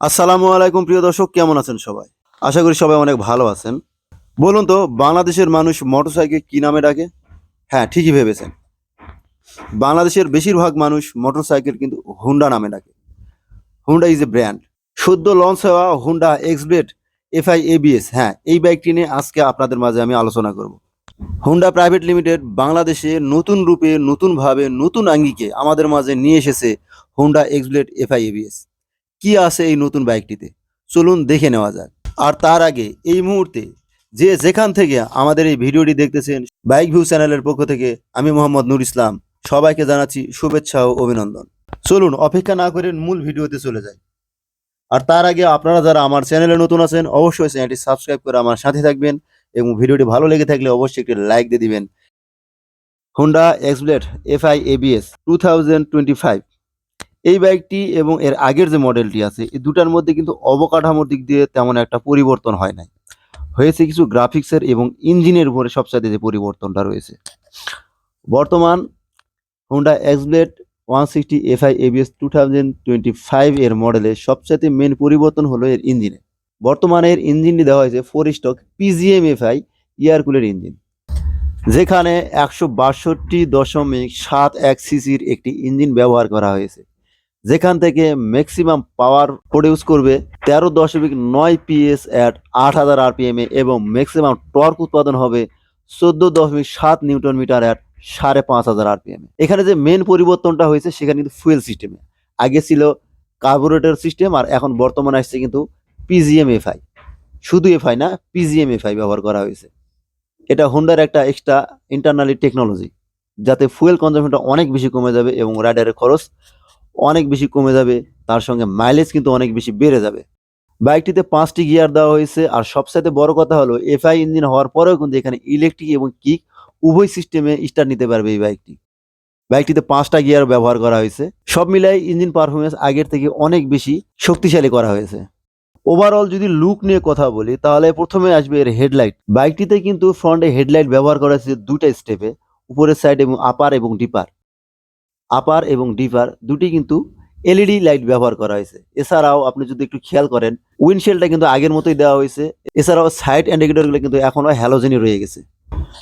আসসালামু আলাইকুম, প্রিয় দর্শক, কেমন আছেন সবাই? আশা করি সবাই অনেক ভালো আছেন। বলুন তো, বাংলাদেশের মানুষ মোটরসাইকেল কি নামে ডাকে? হ্যাঁ ঠিকই ভেবেছেন। বাংলাদেশের বেশিরভাগ মানুষ মোটরসাইকেল কিন্তু হুন্ডা নামে ডাকে। হুন্ডা ইজ এ ব্র্যান্ড সদ্য লঞ্চ হওয়া Honda X Blade FI ABS হ্যাঁ এই বাইকটি নিয়ে আজকে আপনাদের মাঝে আমি আলোচনা করব। হুন্ডা প্রাইভেট লিমিটেড বাংলাদেশে নতুন রূপে, নতুনভাবে, নতুন আঙ্গিকে আমাদের মাঝে নিয়ে এসেছে হুন্ডা এক্সব্লেড এফআই এবিএস কি আছে এই নতুন বাইকটিতে? চলুন দেখে নেওয়া যাক। আর তার আগে এই মুহূর্তে যে যেখান থেকে আমাদের এই ভিডিওটি দেখতেছেন, বাইক ভিউ চ্যানেলের পক্ষ থেকে আমি মোহাম্মদ নুর ইসলাম। সবাইকে জানাচ্ছি শুভেচ্ছা ও অভিনন্দন। চলুন, অপেক্ষা না করে মূল ভিডিওতে চলে যাই। আর তার আগে আপনারা যারা আমার চ্যানেলে নতুন আছেন, অবশ্যই চ্যানেলটি সাবস্ক্রাইব করে আমার সাথে থাকবেন এবং ভিডিওটি ভালো লেগে থাকলে অবশ্যই একটি লাইক দিয়ে দিবেন। Honda X Blade FI ABS two thousand twenty five এই বাইকটি এবং এর আগের যে মডেলটি আছে, এই দুটার মধ্যে কিন্তু অবকাঠামোর দিক দিয়ে তেমন একটা পরিবর্তন হয় নাই। হয়েছে কিছু গ্রাফিক্সের এবং ইঞ্জিনের উপরে সবচাইতে যে পরিবর্তনটা রয়েছে। বর্তমান Honda X Blade one sixty FI ABS two thousand twenty five এর মডেলে সবচাইতে মেন পরিবর্তন হলো এর ইঞ্জিনে। বর্তমানে এর ইঞ্জিনটি দেওয়া হয়েছে four stroke PGM FI air কুলের ইঞ্জিন যেখানে একশো বাষট্টি দশমিক সাত এক সিসির একটি ইঞ্জিন ব্যবহার করা হয়েছে। যেখান থেকে ম্যাক্সিমাম পাওয়ার প্রডিউস করবে তেরো দশমিক নয় পিএস অ্যাট আট হাজার আরপিএম এবং ম্যাক্সিমাম টর্ক উৎপাদন হবে চোদ্দ দশমিক সাত নিউটন মিটার অ্যাট সাড়ে পাঁচ হাজার আরপিএম এখানে যে মেন পরিবর্তনটা হয়েছে সেখানে কিন্তু ফুয়েল সিস্টেমে আগে ছিল কার্বোরেটর সিস্টেম আর এখন বর্তমানে আসছে কিন্তু পিজিএম এফআই শুধু এফআই না পিজিএম এফআই ব্যবহার করা হয়েছে। এটা হোন্ডার একটা এক্সট্রা ইন্টারনালি টেকনোলজি যাতে ফুয়েল কনজামশনটা অনেক বেশি কমে যাবে এবং রাইডারের খরচ অনেক বেশি কমে যাবে, তার সঙ্গে মাইলেজ কিন্তু অনেক বেশি বেড়ে যাবে। বাইকটিতে পাঁচটি গিয়ার দেওয়া হয়েছে, আর সবসাথে বড় কথা হলো এফআই ইঞ্জিন হওয়ার পরেও কিন্তু এখানে ইলেকট্রিক এবং কিক উভয় সিস্টেমে স্টার্ট নিতে পারবে এই বাইকটি। বাইকটিতে পাঁচটা গিয়ার ব্যবহার করা হয়েছে। সব মিলাই ইঞ্জিন পারফরমেন্স আগের থেকে অনেক বেশি শক্তিশালী করা হয়েছে। ওভারঅল যদি লুক নিয়ে কথা বলি, তাহলে প্রথমে আসবে এর হেডলাইট বাইকটিতে কিন্তু ফ্রন্টে হেডলাইট ব্যবহার করা হয়েছে দুটা স্টেপে উপরের সাইড এবং আপার এবং ডিপার আপার এবং ডিপার দুটি কিন্তু এলইডি লাইট ব্যবহার করা হয়েছে। এছাড়াও আপনি যদি একটু খেয়াল করেন উইন্ডশেলটা কিন্তু আগের মতোই দেওয়া হয়েছে। এছাড়াও সাইড ইন্ডিকেটরগুলো কিন্তু এখনও হ্যালোজেনই রয়ে গেছে।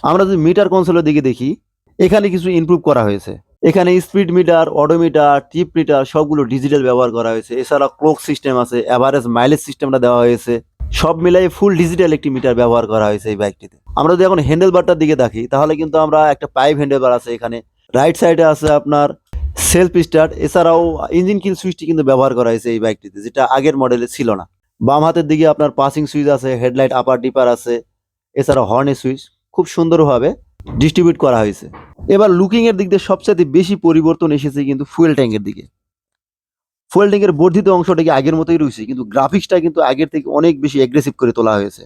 আমরা যদি মিটার কনসোলের দিকে দেখি, এখানে কিছু ইমপ্রুভ করা হয়েছে। এখানে speed meter odometer trip meter সবগুলো ডিজিটাল ব্যবহার করা হয়েছে। এছাড়া ক্লোক সিস্টেম আছে অ্যাভারেজ মাইলেজ সিস্টেমটা দেওয়া হয়েছে। সব মিলাই ফুল ডিজিটাল একটি মিটার ব্যবহার করা হয়েছে এই বাইকটিতে আমরা যদি এখন হ্যান্ডেল বারটার দিকে দেখি, তাহলে কিন্তু আমরা একটা পাইপ হ্যান্ডেল বার আছে এখানে। রাইট সাইডে আছে আপনার সেলফ স্টার্ট এছাড়াও ইঞ্জিন কিল সুইচটি কিন্তু ব্যবহার করা হয়েছে এই বাইকটিতে যেটা আগের মডেলে ছিল না। বাম হাতের দিকে আপনার পাসিং সুইচ আছে হেডলাইট আপার ডিপার আছে এছাড়া হর্নের সুইচ খুব সুন্দরভাবে ডিস্ট্রিবিউট করা হয়েছে। এবার লুকিং এর দিক দিয়ে সবচেয়ে বেশি পরিবর্তন এসেছে কিন্তু ফুয়েল ট্যাঙ্কের দিকে। ফুয়েল ট্যাঙ্কের বর্ধিত অংশটাকে আগের মতোই রয়েছে? কিন্তু গ্রাফিক্সটা কিন্তু আগের থেকে অনেক বেশি অ্যাগ্রেসিভ করে তোলা হয়েছে।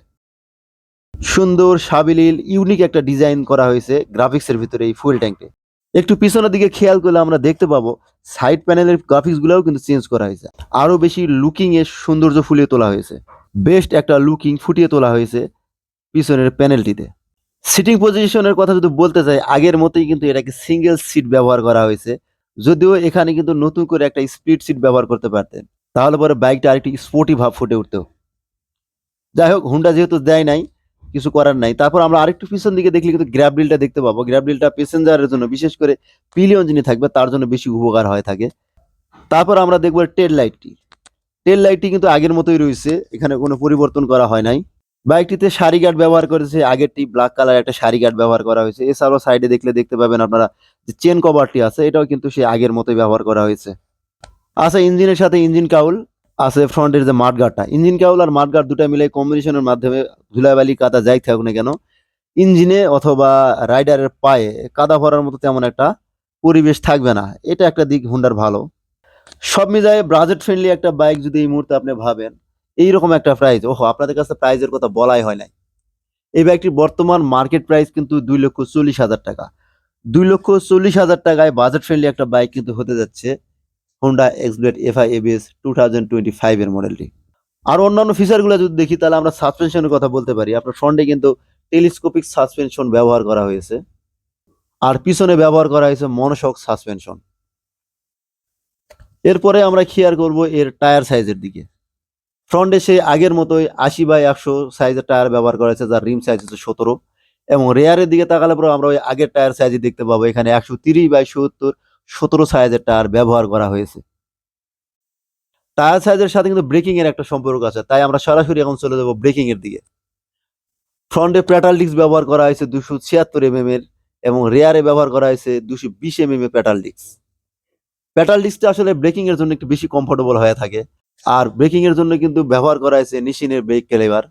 সুন্দর সাবিলীল ইউনিক একটা ডিজাইন করা হয়েছে গ্রাফিক্সের ভিতরে এই ফুয়েল ট্যাঙ্কে একটু পিছনের দিকে খেয়াল করলে আমরা দেখতে পাবো সাইড প্যানেলের গ্রাফিক্স গুলাও কিন্তু চেঞ্জ করা হয়েছে। আরও বেশি লুকিং এর সৌন্দর্য ফুলিয়ে তোলা হয়েছে। বেস্ট একটা লুকিং ফুটিয়ে তোলা হয়েছে পিছনের প্যানেলটিতে সিটিং পজিশনের কথা যদি বলতে চাই আগের মতোই কিন্তু এটাকে সিঙ্গেল সিট ব্যবহার করা হয়েছে। যদিও এখানে কিন্তু নতুন করে একটা স্প্লিট সিট ব্যবহার করতে পারতেন। তাহলে পরে বাইকটা আরেকটি স্পোর্টি ভাব ফুটে উঠতো। যাই হোক হুন্ডা যেহেতু দেয় নাই কিছু করার নাই। তারপর আমরা আরেকটু পিছন দিকে দেখলে কিন্তু গ্র্যাব রিলটা দেখতে পাবো। গ্র্যাব রিলটা প্যাসেঞ্জারের জন্য, বিশেষ করে পিলিয়ন যিনি থাকবে, তার জন্য বেশি উপকার হয়ে থাকে। তারপর আমরা দেখব টেল লাইটটি টেল লাইটটি কিন্তু আগের মতোই রয়েছে, এখানে কোনো পরিবর্তন করা হয় নাই। বাইকটিতে সারি গার্ড ব্যবহার করেছে আগেরটি ব্ল্যাক কালার একটা সারি গার্ড ব্যবহার করা হয়েছে। এছাড়াও সাইডে দেখলে দেখতে পাবেন আপনারা যে চেন কভারটি আছে, এটাও কিন্তু সেই আগের মতোই ব্যবহার করা হয়েছে। আছে ইঞ্জিনের সাথে ইঞ্জিন কাউল। আছে ফ্রন্টের যে মাঠগার্ডটা ইঞ্জিন কাউল আর মাঠগার্ড দুটা মিলে কম্বিনেশনের মাধ্যমে ধুলাবালি, কাদা, যাই থাকুক না কেন, ইঞ্জিনে অথবা রাইডারের পায়ে কাদা ভরার মতো তেমন একটা পরিবেশ থাকবে না। এটা একটা দিক হুন্ডার ভালো। সব মিলায়ে বাজেট ফ্রেন্ডলি একটা বাইক যদি এই মুহূর্তে আপনি ভাবেন, এইরকম একটা প্রাইস ওহো, আপনাদের কাছে প্রাইজের কথা বলাই হয় নাই। এই বাইকটির বর্তমান মার্কেট প্রাইস কিন্তু দুই লক্ষ চল্লিশ হাজার টাকা। দুই লক্ষ চল্লিশ হাজার টাকায় বাজেট ফ্রেন্ডলি একটা বাইক কিন্তু হতে যাচ্ছে Honda X Blade FI ABS two thousand twenty five এর মডেলটি আর অন্যান্য ফিচারগুলো যদি দেখি, তাহলে আমরা সাসপেনশনের কথা বলতে পারি। আপনার ফ্রন্টে কিন্তু টেলিস্কোপিক সাসপেনশন ব্যবহার করা হয়েছে। আর পিছনে ব্যবহার করা হয়েছে মনোশক সাসপেনশন এরপরে আমরা খেয়াল করব এর টায়ার সাইজের দিকে। ফ্রন্টে সেই আগের মতোই আশি বাই একশো সাইজের টায়ার ব্যবহার করা হয়েছে, যার রিম সাইজ হচ্ছে সতেরো। এবং রেয়ারের দিকে তাকালে পরে আমরা ওই আগের টায়ার সাইজে দেখতে পাবো, এখানে একশো তিরিশ বাই সত্তর সতেরো সাইজের টায়ার ব্যবহার করা হয়েছে। টায়ার সাইজের সাথে কিন্তু ব্রেকিং এর একটা সম্পর্ক আছে, তাই আমরা সরাসরি এখন চলে যাব ব্রেকিং এর দিকে। ফ্রন্টে প্যাটাল ডিস্ক ব্যবহার করা হয়েছে দুশো ছিয়াত্তর এম এর এবং রেয়ারে ব্যবহার করা হয়েছে দুশো বিশ এম এম এর প্যাটাল ডিস্ক প্যাটাল ডিস্কটা আসলে ব্রেকিং এর জন্য একটু বেশি কমফোর্টেবল হয়ে থাকে। আর ব্রেকিং এর জন্য কিন্তু ব্যবহার করা হয়েছে নিশিনের ব্রেক ক্যালেভার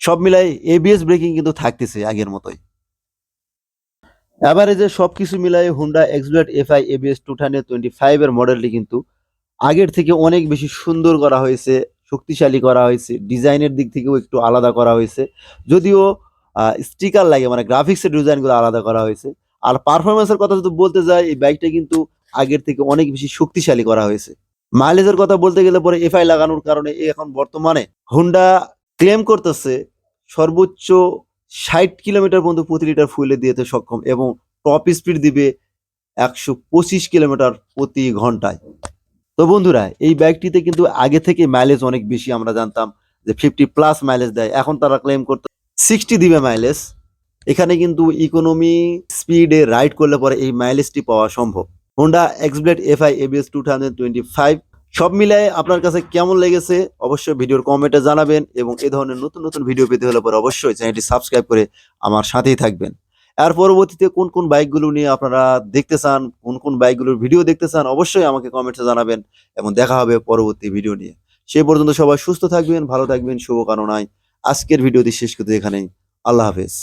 সব মিলাই এবিএস ব্রেকিং কিন্তু থাকতেছে আগের মতোই। অ্যাভারেজে সবকিছু মিলাই Honda X Blade FI ABS two hundred twenty five এর মডেলটি কিন্তু আগের থেকে অনেক বেশি সুন্দর করা হয়েছে, শক্তিশালী করা হয়েছে, ডিজাইনের দিক থেকেও একটু আলাদা করা হয়েছে। যদিও স্টিকার লাগে মানে গ্রাফিক্সের ডিজাইনগুলো আলাদা করা হয়েছে। আর পারফরমেন্সের কথা যদি বলতে যাই, এই বাইকটা কিন্তু আগের থেকে অনেক বেশি শক্তিশালী করা হয়েছে। মাইলেজের কথা বলতে গেলে পরে এফআই লাগানোর কারণে এখন বর্তমানে হুন্ডা ক্লেম করতেছে সর্বোচ্চ ষাট কিলোমিটার পর্যন্ত প্রতি লিটার ফুয়েলে দিতে সক্ষম এবং টপ স্পিড দিবে একশো পঁচিশ কিলোমিটার প্রতি ঘন্টায়। তো বন্ধুরা, এই বাইকটিতে কিন্তু আগে থেকে মাইলেজ অনেক বেশি আমরা জানতাম যে ফিফটি প্লাস মাইলেজ দেয়। এখন তারা ক্লেম করতে সিক্সটি দিবে মাইলেজ এখানে কিন্তু ইকোনমি স্পিডে রাইড করলে পরে এই মাইলেজটি পাওয়া সম্ভব। Honda X Blade FI ABS two thousand twenty five সব মিলায়ে আপনার কাছে কেমন লেগেছে অবশ্যই ভিডিওর কমেন্টে জানাবেন এবং এ ধরনের নতুন নতুন ভিডিও পেতে হলে পরে অবশ্যই চ্যানেলটি সাবস্ক্রাইব করে আমার সাথেই থাকবেন। এর পরবর্তীতে কোন কোন বাইকগুলো নিয়ে আপনারা দেখতে চান, কোন কোন বাইকগুলোর ভিডিও দেখতে চান, অবশ্যই আমাকে কমেন্টে জানাবেন এবং দেখা হবে পরবর্তী ভিডিও নিয়ে। সেই পর্যন্ত সবাই সুস্থ থাকবেন, ভালো থাকবেন, শুভকামনায়। আজকের ভিডিওটি শেষ করতে এখানেই। আল্লাহ হাফেজ।